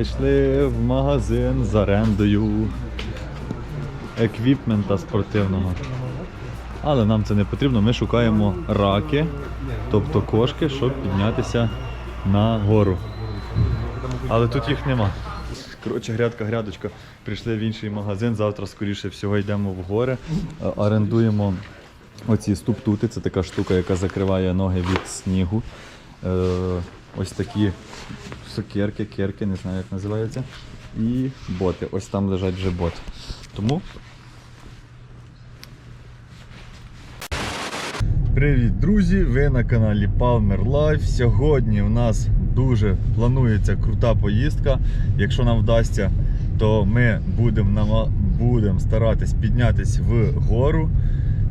Зайшли в магазин з орендою еквіпмента спортивного. Але нам це не потрібно, ми шукаємо раки, тобто кошки, щоб піднятися на гору. Але тут їх нема. Коротше, грядка, грядочка. Прийшли в інший магазин. Завтра, скоріше всього, йдемо в гори. Е, Орендуємо оці ступтути. Це така штука, яка закриває ноги від снігу. Ось такі сокерки, керки, не знаю, як називаються. І боти. Ось там лежать вже бот. Тому Привіт, друзі! Ви на каналі Palmer Life. Сьогодні в нас дуже планується крута поїздка. Якщо нам вдасться, то ми будемо будем старатись піднятись в гору.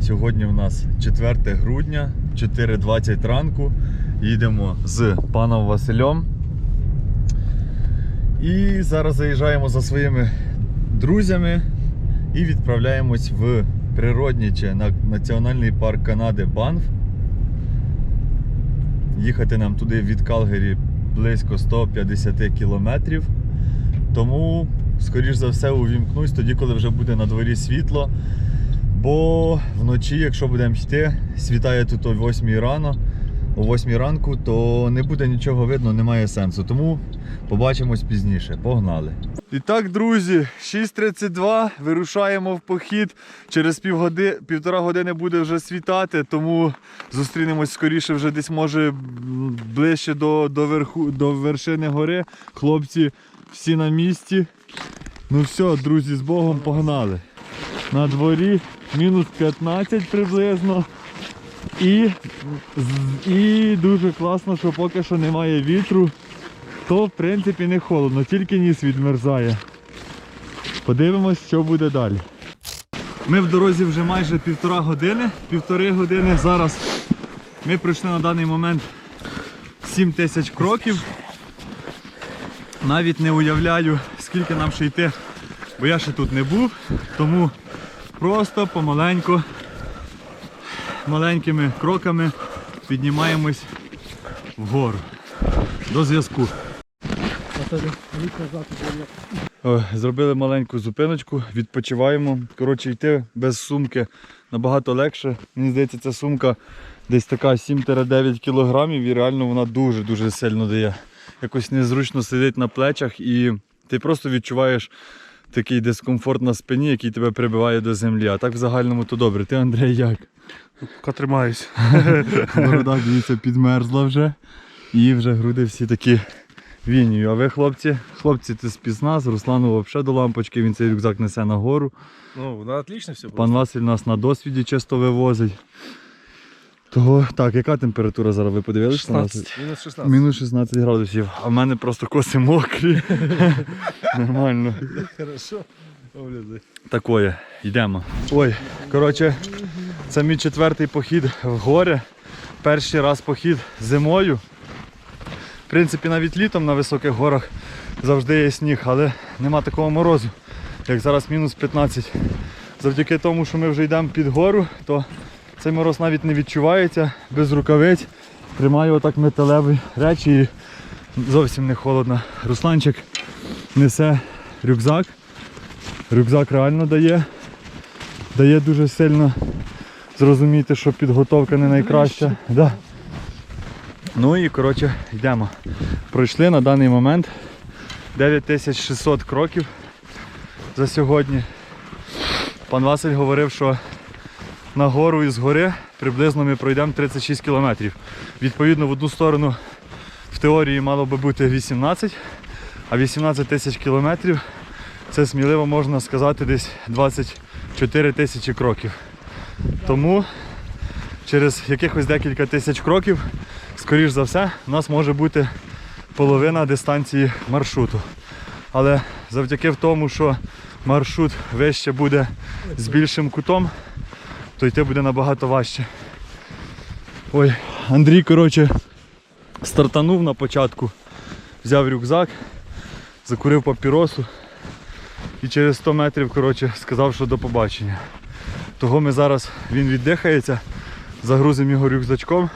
Сьогодні в нас 4 грудня, 4.20 ранку. Їдемо з паном Василем. І зараз заїжджаємо за своїми друзями і відправляємось в природній чи на національний парк Канади Банф. Їхати нам туди від Калгері близько 150 кілометрів. Тому, скоріш за все, увімкнусь тоді, коли вже буде на дворі світло. Бо вночі, якщо будемо йти, світає тут о 8 рано, о 8 ранку, то не буде нічого видно, немає сенсу. Тому побачимось пізніше. Погнали! І так, друзі, 6.32, вирушаємо в похід. Через півгоди, півтора години буде вже світати, тому зустрінемось скоріше вже десь може ближче до, до, верху, до вершини гори. Хлопці всі на місці. Ну все, друзі, з Богом погнали. На дворі мінус 15 приблизно. І, і дуже класно, що поки що немає вітру то в принципі не холодно, тільки ніс відмерзає. Подивимось, що буде далі. Ми в дорозі вже майже півтора години, півтори години. Зараз ми пройшли на даний момент 7 тисяч кроків. Навіть не уявляю, скільки нам ще йти, бо я ще тут не був. Тому просто помаленьку, маленькими кроками піднімаємось вгору. До зв'язку. Зробили маленьку зупиночку, відпочиваємо. Коротше, йти без сумки набагато легше. Мені здається, ця сумка десь така 7-9 кілограмів і реально вона дуже-дуже сильно дає. Якось незручно сидить на плечах і ти просто відчуваєш такий дискомфорт на спині, який тебе прибиває до землі. А так в загальному то добре. Ти, Андрій, як? Поки тримаюсь. Борода, дивіться, підмерзла вже. І вже груди всі такі вінію. А ви, хлопці, хлопці, це спізна, з Руслану взагалі до лампочки, він цей рюкзак несе на гору. Ну, на отлично все Пан Василь нас на досвіді часто вивозить. Того, так, яка температура зараз? Ви подивилися? 16. Мінус 16. Мінус 16 градусів, а в мене просто коси мокрі. Нормально. Хорошо. Такое, йдемо. Ой, коротше, це мій четвертий похід в гори. Перший раз похід зимою. В принципі, навіть літом на високих горах завжди є сніг, але нема такого морозу, як зараз мінус 15. Завдяки тому, що ми вже йдемо під гору, то цей мороз навіть не відчувається без рукавиць. Тримаю отак металеві речі і зовсім не холодно. Русланчик несе рюкзак. Рюкзак реально дає. Дає дуже сильно зрозуміти, що підготовка не найкраща. Да. Ну і коротше йдемо. Пройшли на даний момент 9600 кроків за сьогодні. Пан Василь говорив, що на гору і з гори приблизно ми пройдемо 36 кілометрів. Відповідно, в одну сторону в теорії мало би бути 18, а 18 тисяч кілометрів це сміливо можна сказати десь 24 тисячі кроків. Тому через якихось декілька тисяч кроків, скоріш за все, у нас може бути половина дистанції маршруту. Але завдяки в тому, що маршрут вище буде з більшим кутом, то йти буде набагато важче. Ой, Андрій, коротше, стартанув на початку, взяв рюкзак, закурив папіросу і через 100 метрів коротше, сказав, що до побачення. Того ми зараз він віддихається, загрузимо його рюкзачком,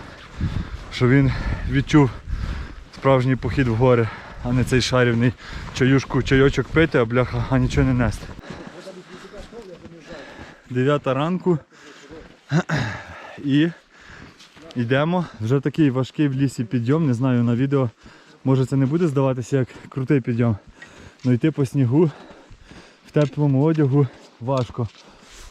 щоб він відчув справжній похід в гори. а не цей шарівний чаюшку, чайочок пити, а бляха, а нічого не нести. Дев'ята ранку. І йдемо. Вже такий важкий в лісі підйом. Не знаю на відео. Може це не буде здаватися як крутий підйом. Ну йти по снігу в теплому одягу важко.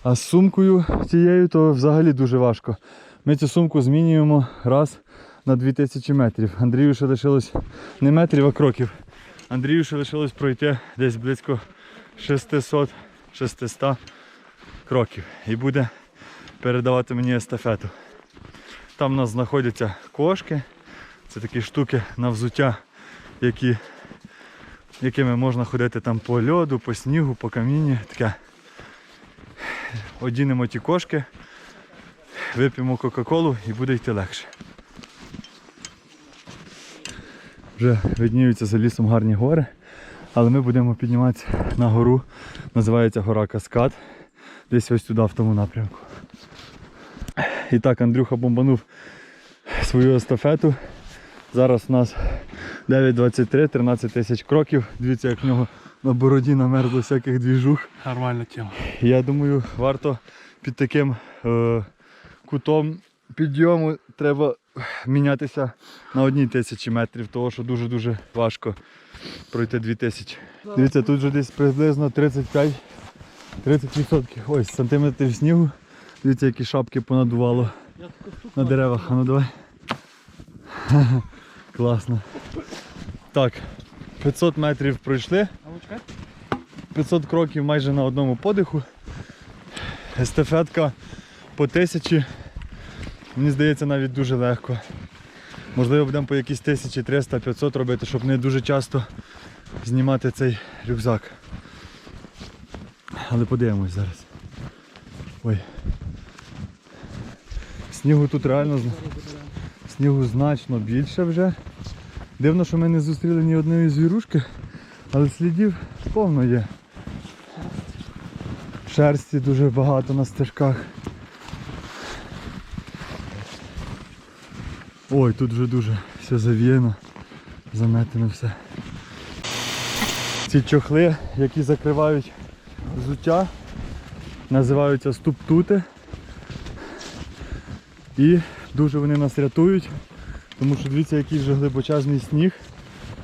А з сумкою цією то взагалі дуже важко. Ми цю сумку змінюємо раз на 2000 метрів. Андрію ще лишилось не метрів, а кроків. Андрію ще лишилось пройти десь близько 600-600 кроків. І буде передавати мені естафету. Там у нас знаходяться кошки. Це такі штуки на взуття, які, якими можна ходити там по льоду, по снігу, по камінні. Таке. Одінемо ті кошки, вип'ємо Кока-Колу і буде йти легше. Вже видніються за лісом гарні гори, але ми будемо підніматися на гору. Називається гора Каскад. Десь ось туди, в тому напрямку. І так, Андрюха бомбанув свою естафету. Зараз у нас 9.23, 13 тисяч кроків. Дивіться, як в нього на бороді намерзло всяких двіжух. Нормальна тема. Я думаю, варто під таким е, кутом підйому треба мінятися на одній тисячі метрів, тому що дуже-дуже важко пройти дві тисячі. Дивіться, тут вже десь приблизно 35 30%. Ось сантиметрів снігу. Дивіться, які шапки понадувало на деревах. А ну давай. Класно. Так, 500 метрів пройшли. 500 кроків майже на одному подиху. Естафетка по тисячі. Мені здається, навіть дуже легко. Можливо, будемо по якісь 1300-500 робити, щоб не дуже часто знімати цей рюкзак. Але подивимось зараз. Ой. Снігу тут реально снігу значно більше вже. Дивно, що ми не зустріли ні одної звірушки, але слідів повно є. Шерсті дуже багато на стежках. Ой, тут вже дуже все завіяно, заметено все. Ці чохли, які закривають взуття, називаються ступтути. І дуже вони нас рятують, тому що дивіться, який вже глибочезний сніг.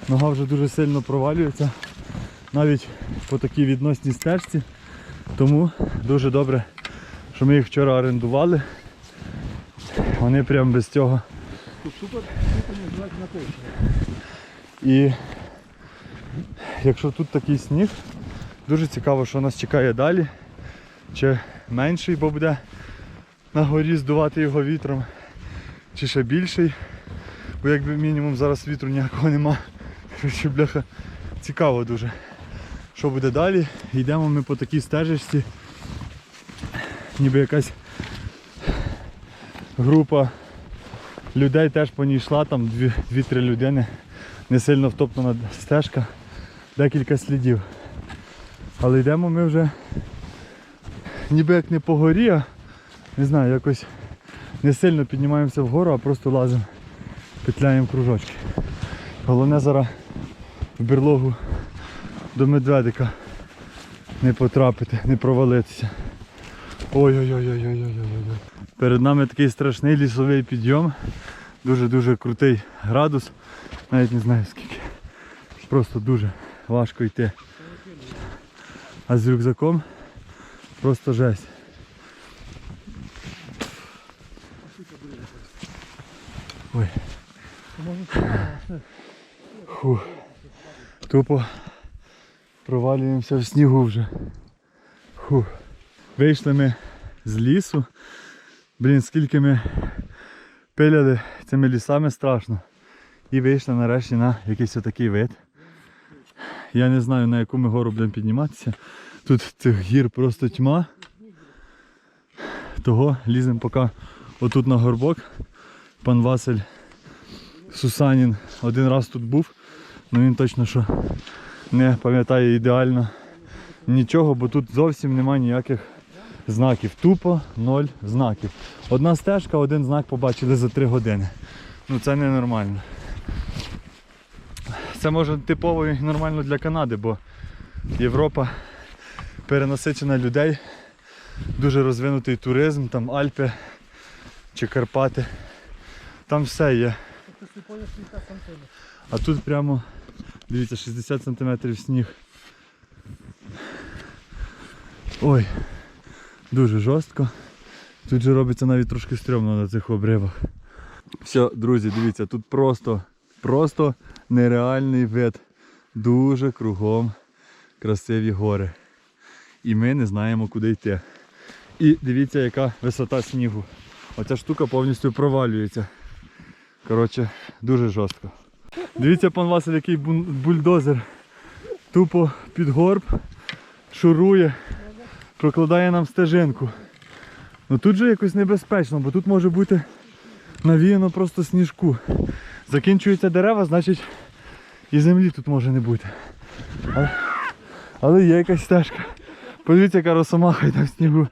Нога вже дуже сильно провалюється, навіть по такій відносній стежці. Тому дуже добре, що ми їх вчора орендували. Вони прям без цього. І якщо тут такий сніг, дуже цікаво, що нас чекає далі. Чи менший, бо буде на горі здувати його вітром, чи ще більший. Бо якби мінімум зараз вітру ніякого нема. Коротше, бляха, цікаво дуже. Що буде далі? Йдемо ми по такій стежечці. Ніби якась група людей теж по ній йшла, там дві- дві-три людини. Не сильно втоптана стежка, декілька слідів. Але йдемо ми вже ніби як не по горі, а не знаю, якось не сильно піднімаємося вгору, а просто лазимо, петляємо кружочки. Головне зараз в берлогу до медведика не потрапити, не провалитися. Ой-ой-ой-ой-ой-ой-ой. Перед нами такий страшний лісовий підйом. Дуже-дуже крутий градус. Навіть не знаю скільки. Просто дуже важко йти. А з рюкзаком просто жесть. Ой. Фух. Тупо провалюємося в снігу вже. Фух. Вийшли ми з лісу. Блін, скільки ми пиляли цими лісами страшно. І вийшли нарешті на якийсь отакий вид. Я не знаю на яку ми гору будемо підніматися. Тут цих гір просто тьма. Того ліземо поки отут на горбок. Пан Василь Сусанін один раз тут був, але він точно що не пам'ятає ідеально нічого, бо тут зовсім немає ніяких знаків. Тупо ноль знаків. Одна стежка, один знак побачили за три години. Ну це ненормально. це може типово і нормально для Канади, бо Європа перенасичена людей, дуже розвинутий туризм, там Альпи чи Карпати. Там все є. А тут прямо, дивіться, 60 см сніг. Ой, дуже жорстко. Тут же робиться навіть трошки стрьомно на цих обривах. Все, друзі, дивіться, тут просто, просто нереальний вид. Дуже кругом красиві гори. І ми не знаємо, куди йти. І дивіться, яка висота снігу. Оця штука повністю провалюється. Коротше, дуже жорстко. Дивіться, пан Василь, який бульдозер. Тупо під горб, шурує, прокладає нам стежинку. Ну тут же якось небезпечно, бо тут може бути навіяно просто сніжку. Закінчуються дерева, значить і землі тут може не бути. Але, але є якась стежка. Подивіться, яка росомаха йде в снігу.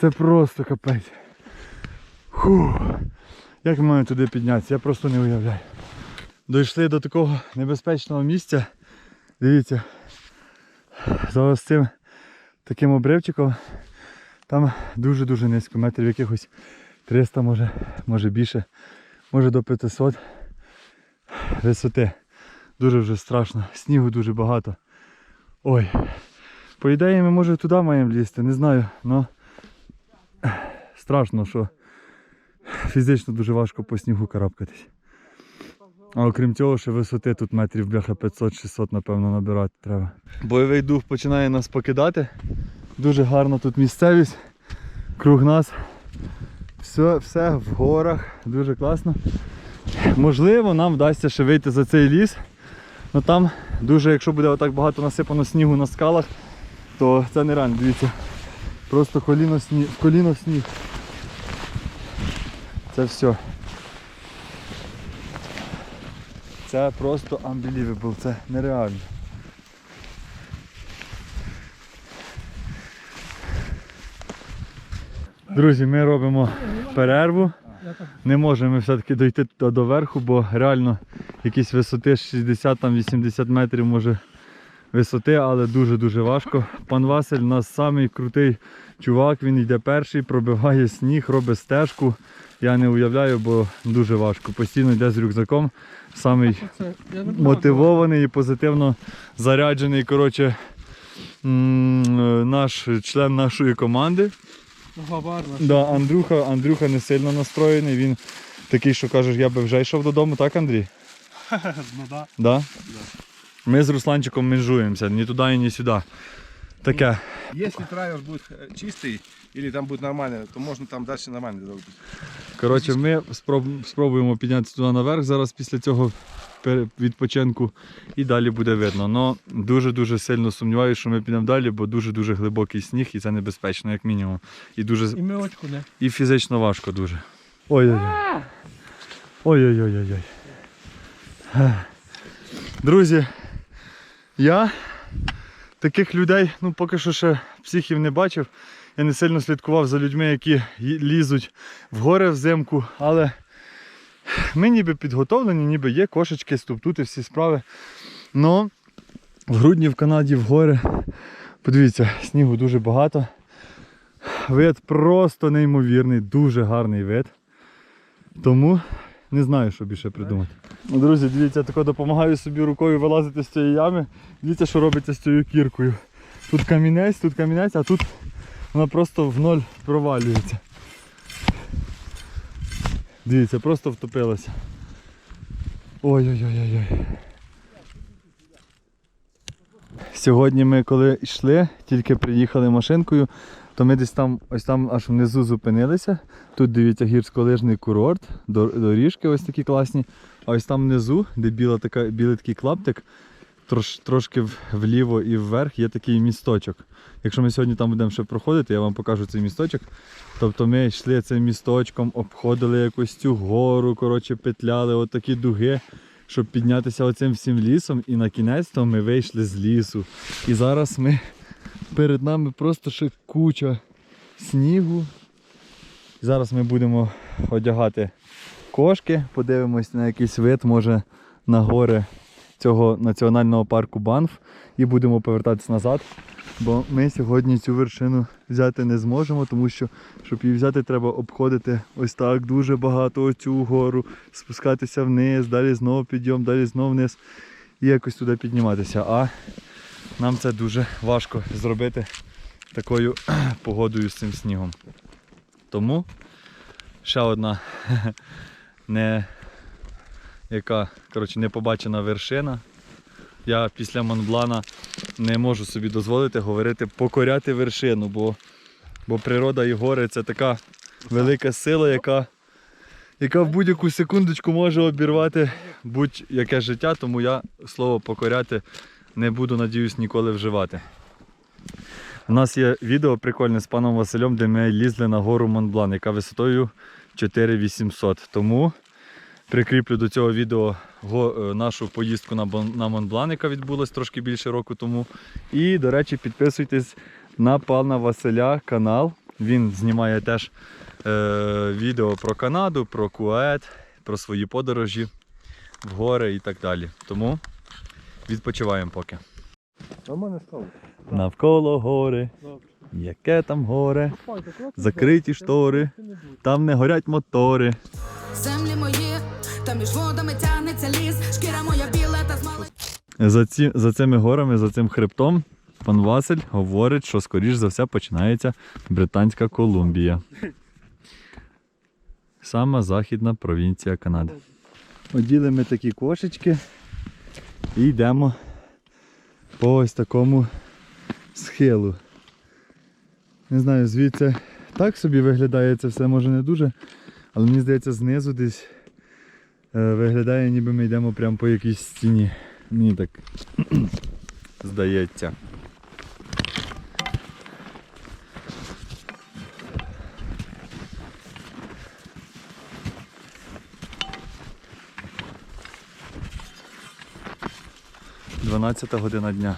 Це просто капець. Фу. Як ми маємо туди піднятися, я просто не уявляю. Дійшли до такого небезпечного місця. Дивіться, за ось цим таким обривчиком. Там дуже-дуже низько, метрів якихось 300, може, може більше, може до 500 висоти. Дуже вже страшно, снігу дуже багато. Ой. По ідеї ми може туди маємо лізти, не знаю, але страшно, що фізично дуже важко по снігу карабкатись. А окрім цього, ще висоти тут метрів бляха 500-600, напевно, набирати треба. Бойовий дух починає нас покидати. Дуже гарна тут місцевість. Круг нас. Все, все в горах, дуже класно. Можливо, нам вдасться ще вийти за цей ліс. Ну там дуже, якщо буде отак багато насипано снігу на скалах, то це нереально, дивіться. Просто коліно сніг, коліно сніг. Це все. Це просто unbelievable, це нереально. Друзі, ми робимо перерву. Не можемо все-таки дойти до, верху, бо реально якісь висоти 60-80 метрів може висоти, але дуже-дуже важко. Пан Василь у нас самий крутий чувак, він йде перший, пробиває сніг, робить стежку. Я не уявляю, бо дуже важко. Постійно йде з рюкзаком. Самий мотивований і позитивно заряджений коротше, наш член нашої команди. Да, Андрюха, Андрюха не сильно настроєний. Він такий, що кажеш, я би вже йшов додому, так, Андрій? Ну да. Да? Ми з Русланчиком межуємося, ні туди, ні сюди. Таке. Если траверс будет э, чистый или там будет нормально, то можно там дальше нормально делать. Коротше, ми спробуємо піднятися туди наверх зараз після цього відпочинку і далі буде видно. Но дуже-дуже сильно сумніваюся, що ми підемо далі, бо дуже-дуже глибокий сніг і це небезпечно, як мінімум. І дуже І ми очку не. І фізично важко дуже. Ой-ой-ой. Ой-ой-ой-ой. Друзі, я таких людей, ну поки що ще психів не бачив. Я не сильно слідкував за людьми, які лізуть в гори взимку, але ми ніби підготовлені, ніби є кошечки, ступтути всі справи. Но в грудні в Канаді в гори, подивіться, снігу дуже багато. Вид просто неймовірний, дуже гарний вид. Тому не знаю, що більше придумати. Друзі, дивіться, я тако допомагаю собі рукою вилазити з цієї ями. Дивіться, що робиться з цією кіркою. Тут камінець, тут камінець, а тут вона просто в ноль провалюється. Дивіться, просто втопилася. Ой-ой-ой-ой. Сьогодні ми коли йшли, тільки приїхали машинкою, то ми десь там, ось там аж внизу зупинилися. Тут дивіться гірськолижний курорт, доріжки ось такі класні. А ось там внизу, де біла така, білий такий клаптик, трош, трошки вліво і вверх є такий місточок. Якщо ми сьогодні там будемо ще проходити, я вам покажу цей місточок. Тобто ми йшли цим місточком, обходили якусь цю гору, коротше, петляли, отакі дуги, щоб піднятися оцим всім лісом. І на кінець то ми вийшли з лісу. І зараз ми перед нами просто ще куча снігу. Зараз ми будемо одягати кошки, подивимось на якийсь вид, може на гори цього національного парку Банф і будемо повертатися назад. Бо ми сьогодні цю вершину взяти не зможемо, тому що, щоб її взяти, треба обходити ось так дуже багато оцю гору, спускатися вниз, далі знову підйом, далі знову вниз і якось туди підніматися. А нам це дуже важко зробити такою погодою з цим снігом. Тому ще одна не, яка, коротше, не побачена вершина. Я після Монблана не можу собі дозволити говорити покоряти вершину, бо, бо природа і гори це така велика сила, яка, яка в будь-яку секундочку може обірвати будь-яке життя, тому я слово покоряти не буду, надіюсь, ніколи вживати. У нас є відео прикольне з паном Василем, де ми лізли на гору Монблан, яка висотою 4800. Тому прикріплю до цього відео е, нашу поїздку на, Монблан, яка відбулась трошки більше року тому. І, до речі, підписуйтесь на пана Василя канал. Він знімає теж е, відео про Канаду, про Кует, про свої подорожі в гори і так далі. Тому відпочиваємо поки. Навколо гори, яке там горе, закриті штори, там не горять мотори. Землі мої, та між водами тягнеться ліс, шкіра моя біла та змали. За, ці, за цими горами, за цим хребтом, пан Василь говорить, що скоріш за все починається Британська Колумбія. Сама західна провінція Канади. Оділи ми такі кошечки і йдемо по ось такому схилу. Не знаю, звідси так собі виглядає це все, може не дуже, але мені здається, знизу десь виглядає, ніби ми йдемо прямо по якійсь стіні. Мені так здається. Дванадцята година дня.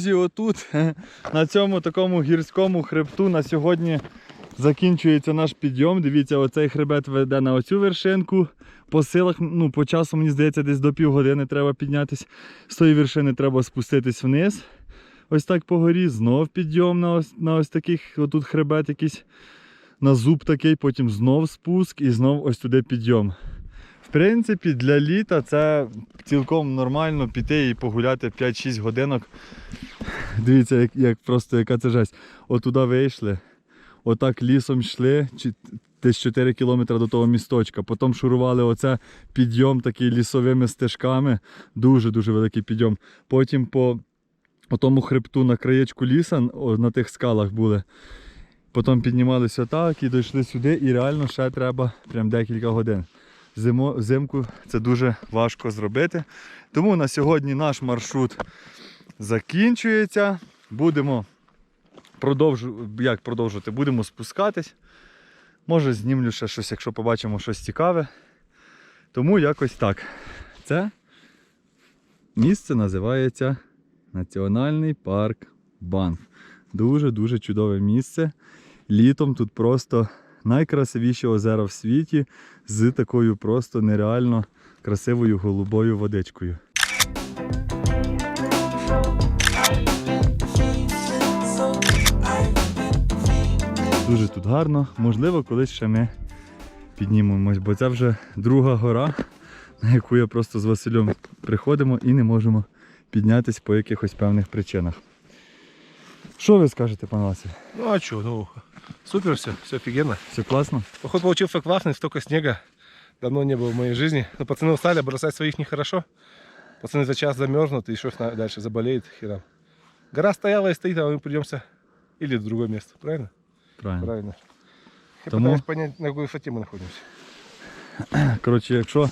Друзі, отут на цьому такому гірському хребту на сьогодні закінчується наш підйом. Дивіться, оцей хребет веде на оцю вершинку. По силах, ну, по часу, мені здається, десь до півгодини треба піднятися. З тої вершини треба спуститись вниз. Ось так по горі, знов підйом на ось, на ось таких, отут хребет якийсь на зуб такий, потім знов спуск і знов ось туди підйом. Принципі, для літа це цілком нормально піти і погуляти 5-6 годинок. Дивіться, як, як просто яка це жесть. Отуда вийшли, отак лісом йшли, десь 4 кілометри до того місточка. Потім шурували оце підйом такий лісовими стежками. Дуже-дуже великий підйом. Потім по тому хребту на краєчку ліса, на тих скалах були. Потім піднімалися так і дійшли сюди, і реально ще треба прям декілька годин. Зимо, взимку це дуже важко зробити. Тому на сьогодні наш маршрут закінчується. Будемо продовжу, як продовжувати, будемо спускатись. Може знімлю ще щось, якщо побачимо щось цікаве. Тому якось так. Це місце називається Національний парк Банф. Дуже-дуже чудове місце. Літом тут просто найкрасивіші озера в світі з такою просто нереально красивою голубою водичкою. Дуже тут гарно. Можливо, колись ще ми піднімемось, бо це вже друга гора, на яку я просто з Василем приходимо і не можемо піднятися по якихось певних причинах. Що ви скажете, пан Василь? Ну а что, ну супер все, все офигенно. Все класно? Поход получился классный, столько снега давно не было в моей жизни. Но пацаны устали, бросать своих нехорошо. Пацаны за час замерзнут, и на- дальше заболеет херам. Гора стояла и стоит, а мы придемся или в другое место, правильно? Правильно. Правильно. Я Тому- пытаюсь понять, на какой высоте мы находимся. Коротше, якщо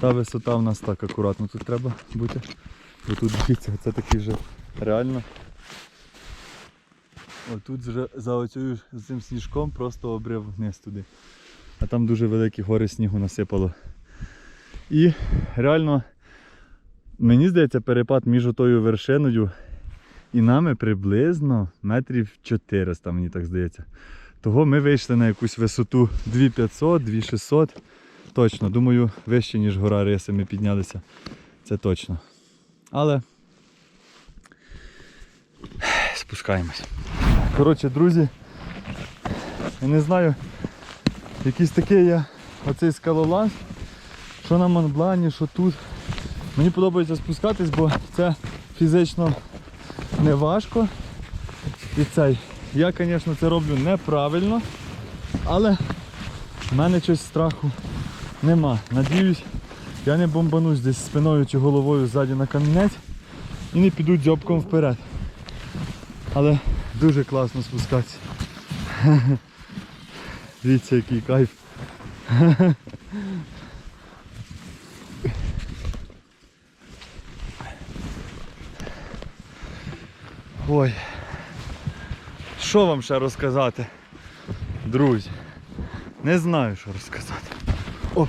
та висота в нас так акуратно тут треба бути. Бо тут дивіться, це такий вже реально. Отут вже за оцею з цим сніжком просто обрив вниз туди. А там дуже великі гори снігу насипало. І реально, мені здається, перепад між тою вершиною і нами приблизно метрів 400, мені так здається. Того ми вийшли на якусь висоту 2500, 2600. Точно, думаю, вище, ніж гора Риси ми піднялися. Це точно. Але спускаємось. Коротше, друзі, я не знаю, якийсь такий я оцей скалолаз, що на Монблані, що тут. Мені подобається спускатись, бо це фізично не важко. І цей. Я, звісно, це роблю неправильно, але в мене щось страху нема. Надіюсь, я не бомбанусь десь спиною чи головою ззаді на камінець і не піду дзьобком вперед. Але дуже класно спускатися. Дивіться, який кайф. Ой. Що вам ще розказати? Друзі. Не знаю, що розказати. Оп.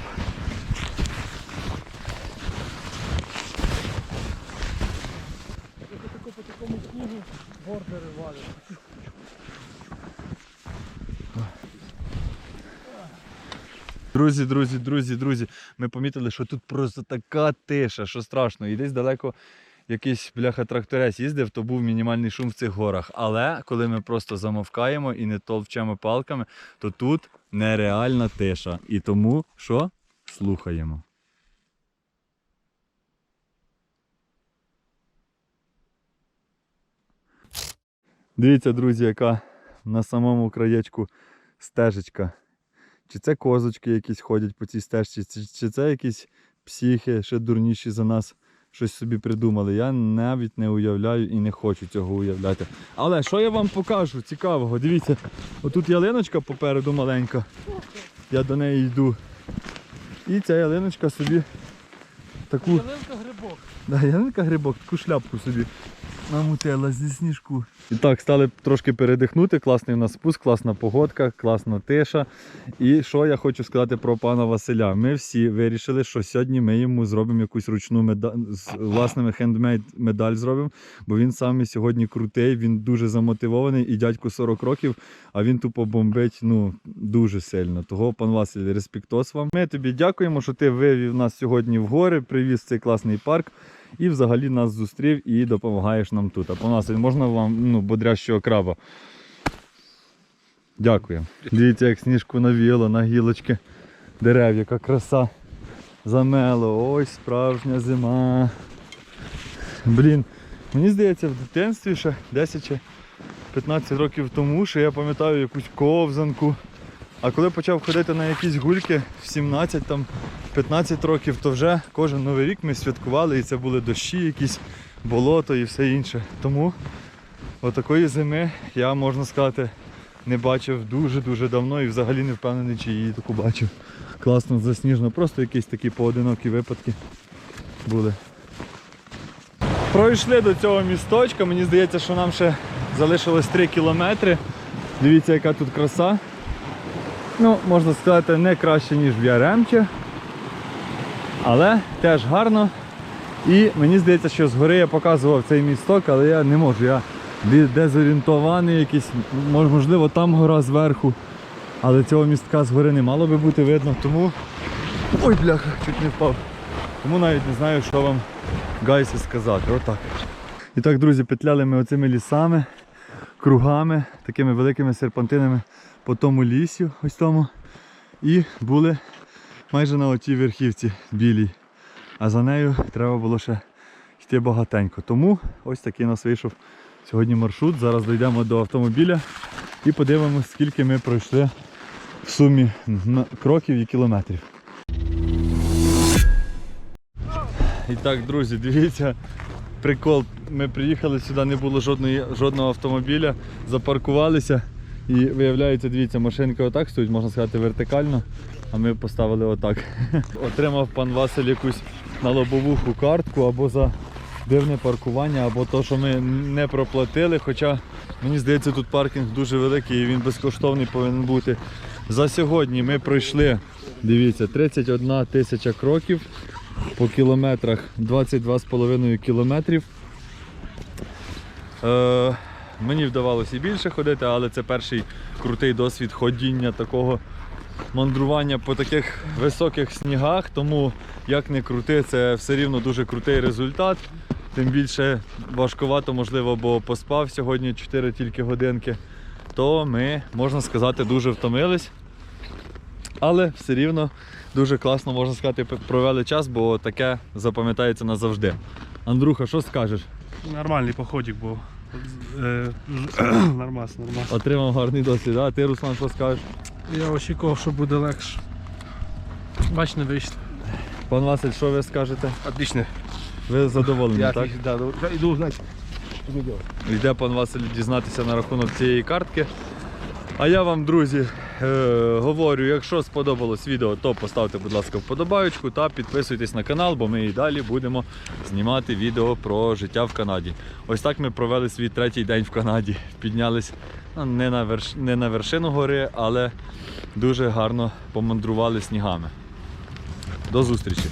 Друзі, друзі, друзі, друзі, ми помітили, що тут просто така тиша, що страшно. І десь далеко якийсь бляха тракторець їздив, то був мінімальний шум в цих горах. Але коли ми просто замовкаємо і не товчемо палками, то тут нереальна тиша. І тому що? Слухаємо. Дивіться, друзі, яка на самому краєчку стежечка. Чи це козочки якісь ходять по цій стежці, чи, чи це якісь психи, ще дурніші за нас, щось собі придумали. Я навіть не уявляю і не хочу цього уявляти. Але що я вам покажу цікавого? Дивіться, отут ялиночка попереду маленька. Я до неї йду. І ця ялиночка собі таку. Ялинка грибок. Да, ялинка грибок, таку шляпку собі намутила зі сніжку. І так, стали трошки передихнути. Класний у нас спуск, класна погодка, класна тиша. І що я хочу сказати про пана Василя? Ми всі вирішили, що сьогодні ми йому зробимо якусь ручну медаль з власними хендмейд медаль зробимо, бо він саме сьогодні крутий, він дуже замотивований і дядьку 40 років, а він тупо бомбить ну, дуже сильно. Того, пан Василь, респектос вам. Ми тобі дякуємо, що ти вивів нас сьогодні в гори, привіз цей класний парк і взагалі нас зустрів і допомагаєш нам тут. А пан Василь, можна вам ну, бодрящого краба? Дякую. Дивіться, як сніжку навіло на гілочки дерев, яка краса. Замело, ось справжня зима. Блін, мені здається, в дитинстві ще 10 чи 15 років тому, що я пам'ятаю якусь ковзанку. А коли почав ходити на якісь гульки в 17 там 15 років, то вже кожен новий рік ми святкували і це були дощі, якісь болото і все інше. Тому отакої зими я, можна сказати, не бачив дуже-дуже давно і взагалі не впевнений, чи її таку бачив. Класно, засніжно, просто якісь такі поодинокі випадки були. Пройшли до цього місточка, мені здається, що нам ще залишилось 3 кілометри. Дивіться, яка тут краса. Ну, можна сказати, не краще, ніж в Яремче. Але теж гарно. І мені здається, що згори я показував цей місток, але я не можу. Я дезорієнтований якийсь, можливо, там гора зверху. Але цього містка згори не мало би бути видно. Тому. Ой, бляха, чуть не впав. Тому навіть не знаю, що вам гайси сказати. Отак. І так, друзі, петляли ми оцими лісами, кругами, такими великими серпантинами по тому лісі, ось тому. І були майже на отій верхівці білій. А за нею треба було ще йти багатенько. Тому ось такий у нас вийшов сьогодні маршрут. Зараз дійдемо до автомобіля і подивимося, скільки ми пройшли в сумі кроків і кілометрів. І так, друзі, дивіться, прикол. Ми приїхали сюди, не було жодної, жодного автомобіля, запаркувалися. І виявляється, дивіться, машинки отак стоять, можна сказати, вертикально, а ми поставили отак. Отримав пан Василь якусь на лобовуху картку або за дивне паркування, або то, що ми не проплатили. Хоча мені здається, тут паркінг дуже великий і він безкоштовний повинен бути. За сьогодні ми пройшли, дивіться, 31 тисяча кроків по кілометрах 22,5 кілометрів. Е, мені вдавалося і більше ходити, але це перший крутий досвід ходіння такого мандрування по таких високих снігах, тому як не крути, це все рівно дуже крутий результат. Тим більше важкувато, можливо, бо поспав сьогодні 4 тільки годинки, то ми, можна сказати, дуже втомились. Але все рівно дуже класно, можна сказати, провели час, бо таке запам'ятається назавжди. Андрюха, що скажеш? Нормальний походик був. Е, Нормас, нормас. Отримав гарний досвід, а ти, Руслан, що скажеш? Я очікував, що буде легше. Бач, не вийшло. Пан Василь, що ви скажете? Отлично. Ви задоволені, Я так? да, я иду узнать, что. Йде пан Василь дізнатися на рахунок цієї картки. А я вам, друзі, е, говорю, якщо сподобалось відео, то поставте, будь ласка, вподобайку та підписуйтесь на канал, бо ми і далі будемо знімати відео про життя в Канаді. Ось так ми провели свій третій день в Канаді. Піднялись ну, не, на верш... не на вершину гори, але дуже гарно помандрували снігами. До зустрічі!